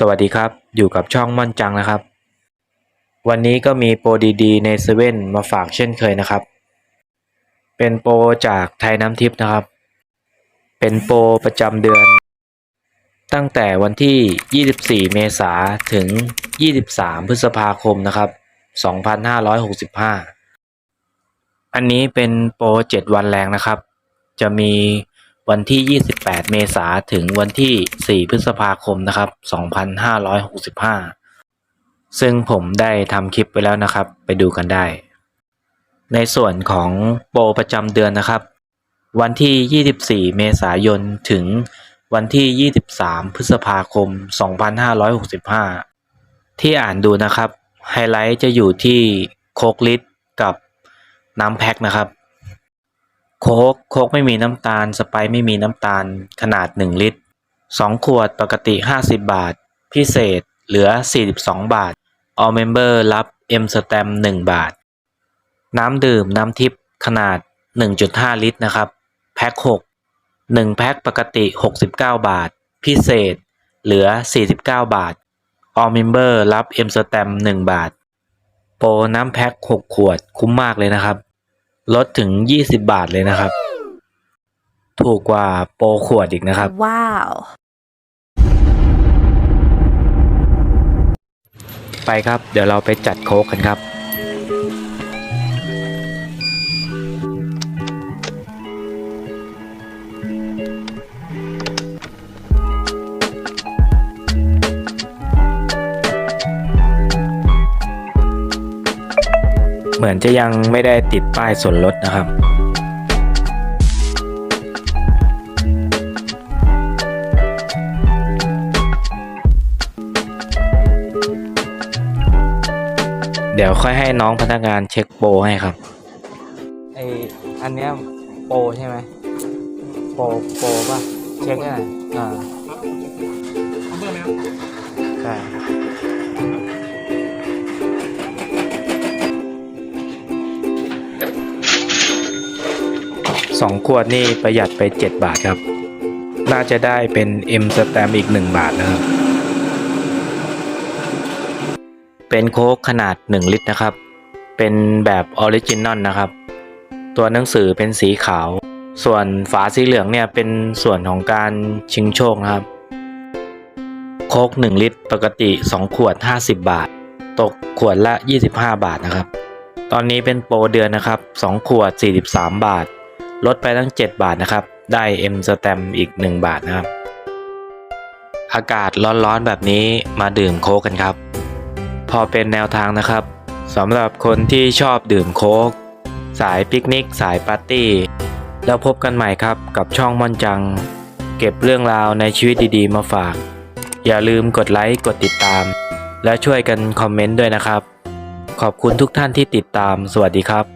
สวัสดีครับ อยู่กับช่องม่อนจังนะครับ วันนี้ก็มีโปรดีๆในเซเว่นมาฝากเช่นเคยนะครับ เป็นโปรจากไทยน้ำทิพย์นะครับ เป็นโปรประจำเดือน ตั้งแต่วันที่ 24 เมษาถึง 23 พฤษภาคมนะครับ 2565 อันนี้เป็นโปร 7 วันแรงนะครับ จะมี วันที่ 28 เมษาถึงวันที่ 4 พฤษภาคมนะครับ 2565 ซึ่งผมได้ทำคลิปไปแล้วนะครับ ไปดูกันได้ ในส่วนของโปรประจำเดือนนะครับ วันที่ 24 เมษายนถึงวันที่ 23 พฤษภาคม 2565 ที่อ่านดูนะครับ ไฮไลท์จะอยู่ที่โคกลิตกับน้ำแพ็คนะครับ โค้กโค้กไม่มีน้ำตาล สไปร์ไม่มีน้ำตาล ขนาด 1 ลิตร 2 ขวดปกติ 50 บาท พิเศษเหลือ 42 บาท All Member รับ M Stamp 1บาท น้ำดื่มน้ำทิพย์ขนาด 1.5 ลิตรนะครับ แพ็ค6 1 แพ็คปกติ 69 บาท พิเศษเหลือ 49 บาท All Member รับ M Stamp 1บาท โปรน้ำแพ็ค 6 ขวดคุ้มมากเลยนะครับ ลดถึง 20 บาทเลยนะครับ ถูกกว่าโปรขวดอีกนะครับ Wow. ไปครับ เดี๋ยวเราไปจัดโค้กกันครับ เหมือนจะยังไม่ได้ติดป้ายส่วนลดนะครับเดี๋ยวค่อยให้น้องพนักงานเช็คโปรให้ครับ ไออันเนี้ยโปรใช่ไหมโปรโปรป่ะ เช็คให้หน่อยอ่า 2 ขวดนี่ประหยัดไป 7 บาทครับ น่าจะได้เป็น M สแตมอีก 1 บาทนะครับ เป็นโค้กขนาด 1 ลิตรนะครับ เป็นแบบออริจินอลนะครับ ตัวหนังสือเป็นสีขาว ส่วนฝาสีเหลืองเนี่ยเป็นส่วนของการชิงโชคนะครับ โค้ก 1 ลิตรปกติ 2 ขวด 50 บาท ตกขวดละ 25 บาทนะครับตอนนี้เป็นโปรเดือนนะครับ 2 ขวด 43 บาท ลดไปตั้ง 7 บาทนะครับ ได้ M สแตมอีก 1 บาทนะครับ อากาศร้อนๆแบบนี้มาดื่มโค้กกันครับ พอเป็นแนวทางนะครับสำหรับคนที่ชอบดื่มโค้ก สายปิกนิก สายปาร์ตี้ แล้วพบกันใหม่ครับกับช่องม่อนจัง เก็บเรื่องราวในชีวิตดีๆ มาฝาก อย่าลืมกดไลค์กดติดตาม และช่วยกันคอมเมนต์ด้วยนะครับ ขอบคุณทุกท่านที่ติดตาม สวัสดีครับ